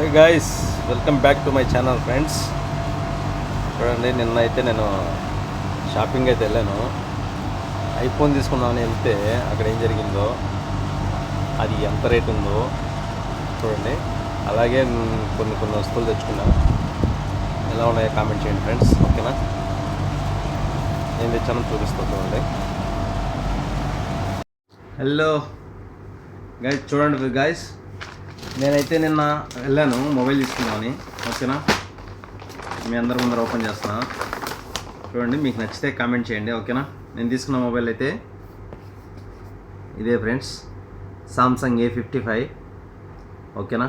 Hey guys welcome back to my channel friends చూడండి నిన్న అయితే నేను షాపింగ్ అయితే వెళ్ళాను. ఐఫోన్ తీసుకున్నామని వెళ్తే అక్కడ ఏం జరిగిందో అది ఎంత రేట్ ఉందో చూడండి. అలాగే కొన్ని కొన్ని వస్తువులు తెచ్చుకున్నాను ఎలా ఉన్నాయో కామెంట్ చేయండి ఫ్రెండ్స్ ఓకేనా నేను తెచ్చానో చూపిస్తాను చూడండి. హలో గైస్ చూడండి గాయస్ నేనైతే నిన్న వెళ్ళాను మొబైల్ తీసుకుందామని. ఓకేనా? మీ అందరి ముందర ఓపెన్ చేస్తున్నా. చూడండి మీకు నచ్చితే కామెంట్ చేయండి ఓకేనా? నేను తీసుకున్న మొబైల్ అయితే ఇదే friends Samsung A fifty five ఓకేనా?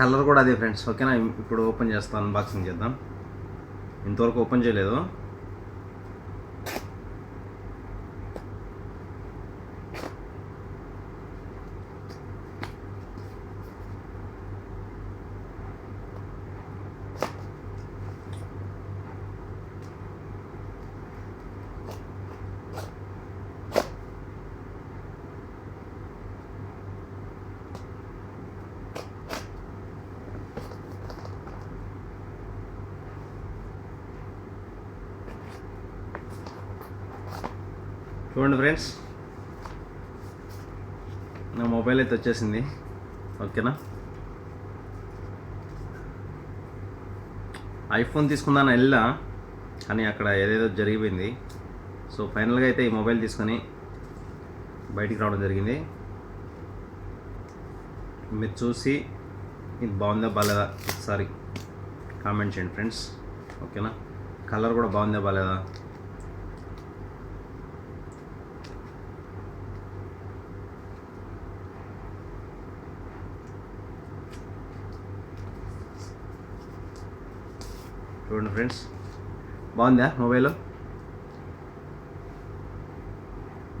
కలర్ కూడా అదే ఫ్రెండ్స్ ఓకేనా? ఇప్పుడు ఓపెన్ చేస్తాను అన్బాక్సింగ్ చేద్దాం. ఇంతవరకు ఓపెన్ చేయలేదు. చూడండి ఫ్రెండ్స్ నా మొబైల్ అయితే వచ్చేసింది. ఓకేనా? ఐఫోన్ తీసుకుందాను వెళ్ళా కానీ అక్కడ ఏదేదో జరిగిపోయింది. సో ఫైనల్గా అయితే ఈ మొబైల్ తీసుకొని బయటికి రావడం జరిగింది. మీరు చూసి ఇది బాగుందా బాగాలేదా? ఒకసారి కామెంట్ చేయండి ఫ్రెండ్స్ ఓకేనా? కలర్ కూడా బాగుందా బాగాలేదా? చూడండి ఫ్రెండ్స్. బాగుందా మొబైల్?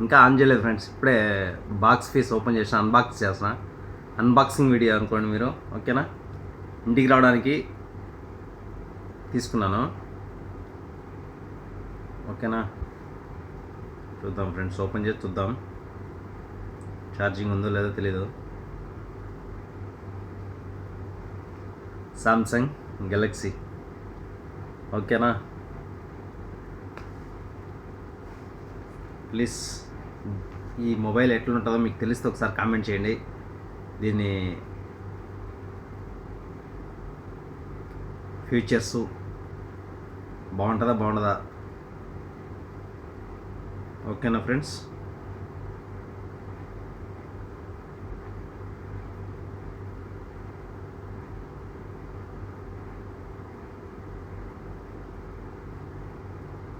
ఇంకా ఆన్ చేయలేదు ఫ్రెండ్స్. ఇప్పుడే బాక్స్ ఫీస్ ఓపెన్ చేసిన అన్బాక్స్ చేసిన. అన్బాక్సింగ్ వీడియో అనుకోండి మీరు ఓకేనా? ఇంటికి రావడానికి తీసుకున్నాను. ఓకేనా? చూద్దాం ఫ్రెండ్స్ ఓపెన్ చేసి చూద్దాం. ఛార్జింగ్ ఉందో లేదో తెలీదు. సామ్సంగ్ గెలక్సీ ఓకేనా? ప్లీజ్ ఈ మొబైల్ ఎట్లుంటుందో మీకు తెలిస్తే ఒకసారి కామెంట్ చేయండి. దీన్ని ఫీచర్స్ బాగుంటుందా బాగుంటుందా ఓకేనా ఫ్రెండ్స్?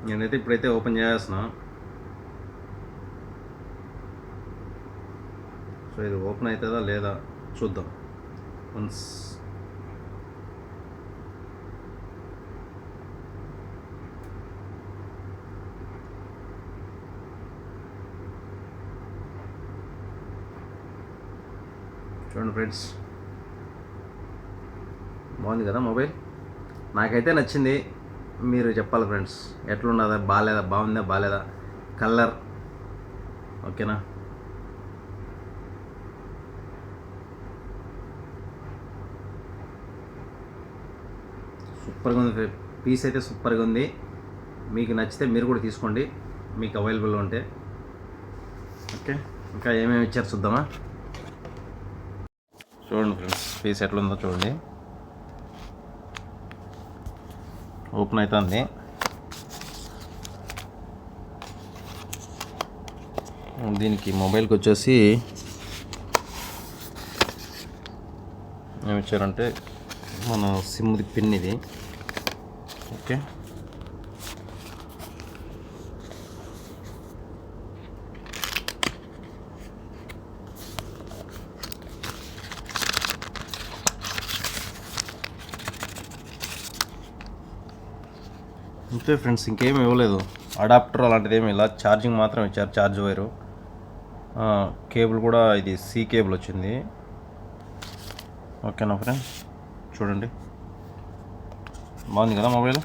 నేనైతే ఇప్పుడైతే ఓపెన్ చేస్తున్నా. సో ఇది ఓపెన్ అవుతుందా లేదా చూద్దాం. వన్స్ చూడండి ఫ్రెండ్స్. బాగుంది కదా మొబైల్? నాకైతే నచ్చింది. మీరు చెప్పాలి ఫ్రెండ్స్ ఎట్లున్నదా? బాగాలేదా బాగుందా? బాగాలేదా కలర్ ఓకేనా సూపర్గా ఉంది పీస్ అయితే సూపర్గా ఉంది. మీకు నచ్చితే మీరు కూడా తీసుకోండి. మీకు అవైలబుల్ ఉంటే. ఓకే ఇంకా ఏమేమి ఇచ్చారు చూద్దామా? చూడండి ఫ్రెండ్స్ పీస్ ఎట్లుందో చూడండి. ఓపెన్ అవుతుంది దీనికి మొబైల్కి వచ్చేసి ఏమి ఇచ్చారంటే మన సిమ్ది పిన్ ఇది. ఓకే. అంతే ఫ్రెండ్స్ ఇంకేమి ఇవ్వలేదు. అడాప్టర్ అలాంటిది ఏమి ఇలా ఛార్జింగ్ మాత్రం ఇచ్చారు ఛార్జ్ వైరు కేబుల్ కూడా ఇది సి కేబుల్ వచ్చింది. ఓకేనా ఫ్రెండ్స్ చూడండి. బాగుంది కదా మొబైల్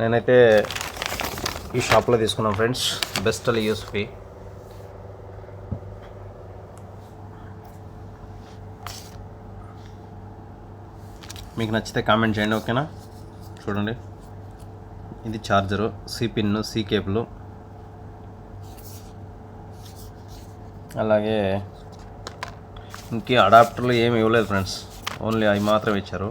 నేనైతే ఈ షాప్లో తీసుకున్నాం ఫ్రెండ్స్ బెస్ట్ అల్ యూస్ఫీ మీకు నచ్చితే కామెంట్ చేయండి ఓకేనా చూడండి. ఇది charger C pin C cable అలాగే ఇంకే అడాప్టర్లు ఏమి ఇవ్వలేదు ఫ్రెండ్స్ ఓన్లీ అవి మాత్రమే ఇచ్చారు.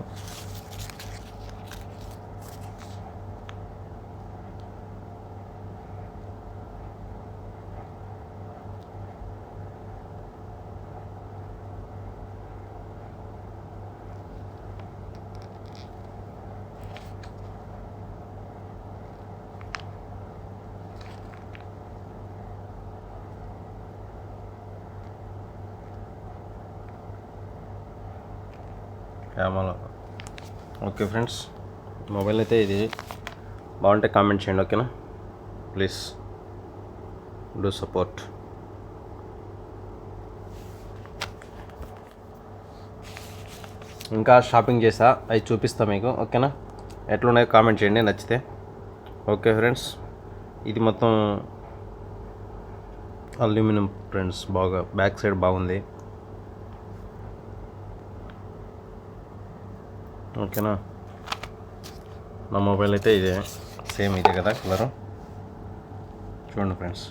కెమెరా ఓకే ఫ్రెండ్స్ మొబైల్ అయితే ఇది. బాగుంటే కామెంట్ చేయండి ఓకేనా? Please do support. ఇంకా షాపింగ్ చేసా అవి చూపిస్తా మీకు ఓకేనా? ఎట్లున్నాయో కామెంట్ చేయండి నచ్చితే. ఓకే ఫ్రెండ్స్ ఇది మొత్తం అల్యూమినియం ఫ్రెండ్స్ బాగా బ్యాక్ సైడ్ బాగుంది. ఓకేనా? నా మొబైల్ అయితే ఇదే. సేమ్ ఇదే కదా కలరు. చూడండి ఫ్రెండ్స్.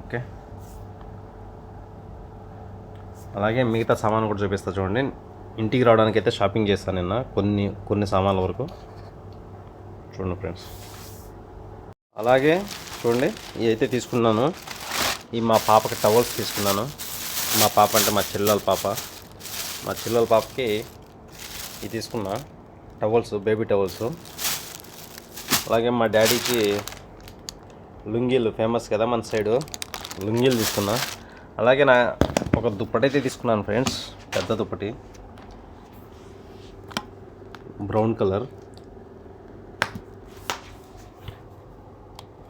ఓకే. అలాగే మిగతా సామాన్ కూడా చూపిస్తా చూడండి. ఇంటికి రావడానికి అయితే షాపింగ్ చేస్తాను నిన్న. కొన్ని కొన్ని సామాన్ల వరకు. చూడండి ఫ్రెండ్స్. అలాగే చూడండి ఇది అయితే తీసుకున్నాను. ఈ మా పాపకి టవల్స్ తీసుకున్నాను. మా పాప అంటే మా చెల్లెల పాప. మా చెల్లెల పాపకి ఇది తీసుకున్నా. టవల్స్ బేబీ టవల్స్ అలాగే మా డాడీకి లుంగీలు ఫేమస్ కదా మన సైడు. లుంగీలు తీసుకున్నా. అలాగే నా ఒక దుప్పటి అయితే తీసుకున్నాను ఫ్రెండ్స్ పెద్ద దుప్పటి. Brown colour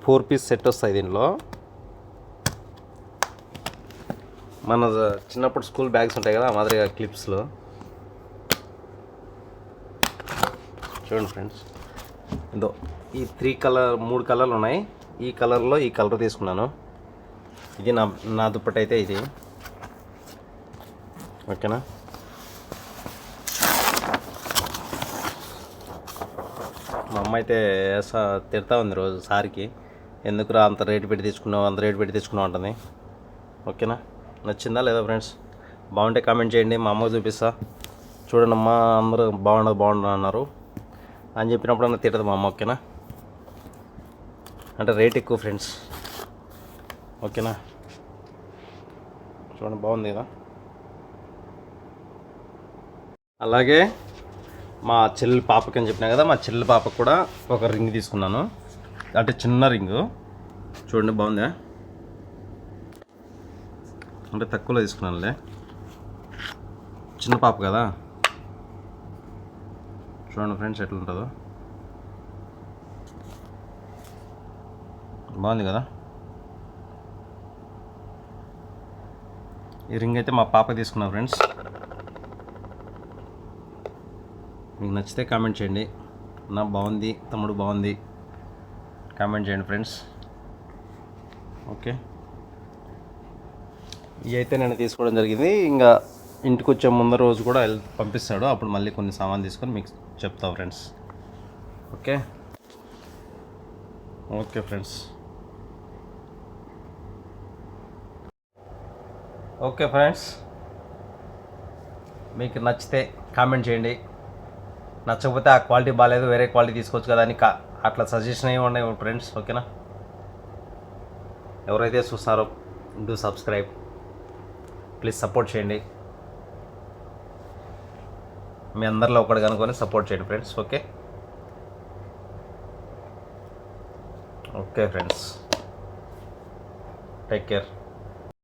four piece set వస్తాయి దీనిలో. మన చిన్నప్పుడు స్కూల్ బ్యాగ్స్ ఉంటాయి కదా మాదిరిగా క్లిప్స్లో చూడండి ఫ్రెండ్స్. ఇదో ఈ త్రీ కలర్ మూడు కలర్లు ఉన్నాయి. ఈ కలర్లో ఈ కలర్ తీసుకున్నాను. ఇది నా నా దుప్పటి అయితే ఇది. ఓకేనా? మా అమ్మ అయితే తిడతా ఉంది రోజు సార్కి. ఎందుకురా అంత రేటు పెట్టి తీసుకున్నావు అంత రేటు పెట్టి తీసుకున్నావు ఉంటుంది ఓకేనా? నచ్చిందా లేదా ఫ్రెండ్స్? బాగుంటే కామెంట్ చేయండి మా అమ్మకి చూపిస్తా. చూడండి అమ్మా అందరూ బాగుండదు బాగుండదు అన్నారు. అని చెప్పినప్పుడు అన్న తిట్టదు మా అమ్మ ఓకేనా? అంటే రేట్ ఎక్కువ ఫ్రెండ్స్. ఓకేనా? చూడండి బాగుంది కదా? అలాగే మా చెల్లి పాపకి అని చెప్పినా కదా మా చెల్లి పాపకు కూడా ఒక రింగ్ తీసుకున్నాను. అంటే చిన్న రింగు. చూడండి బాగుందా? అంటే తక్కువలో తీసుకున్నానులే. చిన్న పాప కదా? చూడండి ఫ్రెండ్స్ ఎట్లా ఉంటుందో బాగుంది కదా? ఈ రింగ్ అయితే మా పాప తీసుకున్నా ఫ్రెండ్స్. మీకు నచ్చితే కామెంట్ చేయండి. నా బాగుంది తమ్ముడు బాగుంది. కామెంట్ చేయండి ఫ్రెండ్స్. ఓకే. ఇవి అయితే నేను తీసుకోవడం జరిగింది. ఇంకా ఇంటికి వచ్చే ముందర రోజు కూడా పంపిస్తాడు. అప్పుడు మళ్ళీ కొన్ని సామాన్ తీసుకొని మీకు చెప్తా friends. Okay? Okay friends. Okay friends. మీకు నచ్చితే కామెంట్ చేయండి. నచ్చకపోతే ఆ క్వాలిటీ బాగాలేదు వేరే క్వాలిటీ తీసుకోవచ్చు కదా అని కా అట్లా సజెషన్ ఇవ్వండి ఫ్రెండ్స్ ఓకేనా? ఎవరైతే చూస్తారో డూ సబ్స్క్రైబ్ ప్లీజ్ సపోర్ట్ చేయండి. మీ అందరిలో ఒకటి కనుక్కొని సపోర్ట్ చేయండి friends okay okay friends take care